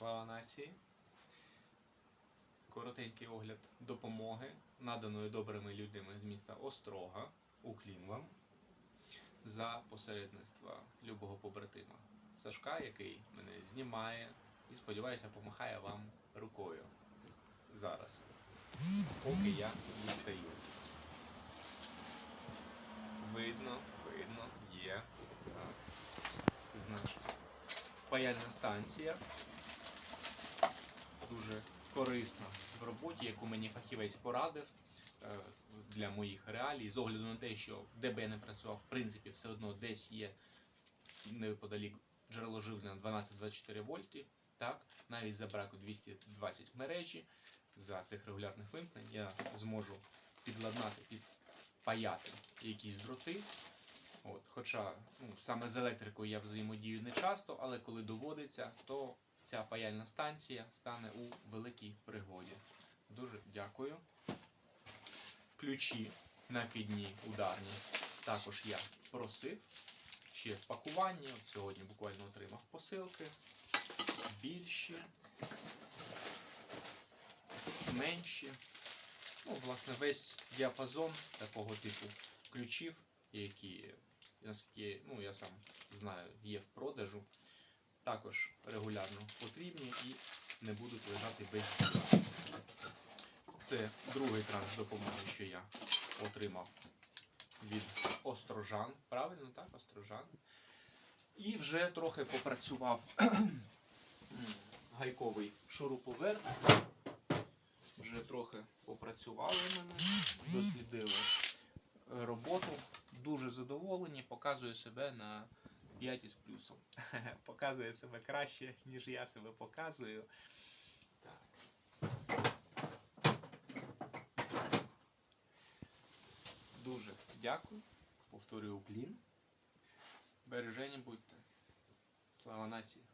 Слава нації. Коротенький огляд допомоги, наданої добрими людьми з міста Острога. Уклін вам за посередництва любого побратима Сашка, який мене знімає і сподіваюся, помахає вам рукою зараз, поки я дістаю. Видно, видно, є. Значить, паяльна станція. Дуже корисна в роботі, яку мені фахівець порадив е, для моїх реалій, з огляду на те, що де би я не працював, в принципі, все одно десь є неподалік джерело живлення 12-24 вольтів. Так, навіть за браку 220 мережі за цих регулярних вимкнень я зможу підладнати, підпаяти якісь дроти. От, хоча ну, саме з електрикою я взаємодію не часто, але коли доводиться, то ця паяльна станція стане у великій пригоді. Дуже дякую. Ключі накидні ударні також я просив. Ще в пакуванні. От сьогодні буквально отримав посилки. Більші, менші. Ну, власне, весь діапазон такого типу ключів, які, наскільки ну, я сам знаю, є в продажу, також регулярно потрібні і не будуть лежати без діла. Це другий транш допомоги, що я отримав від острожан. Правильно, так, острожан. І вже трохи попрацював гайковий шуруповерт. Вже трохи попрацювали мене, дослідили роботу. Дуже задоволені, показує себе на 5 із плюсом. Показує себе краще, ніж я себе показую. Так. Дуже дякую. Повторюю уклін. Бережені будьте. Слава нації!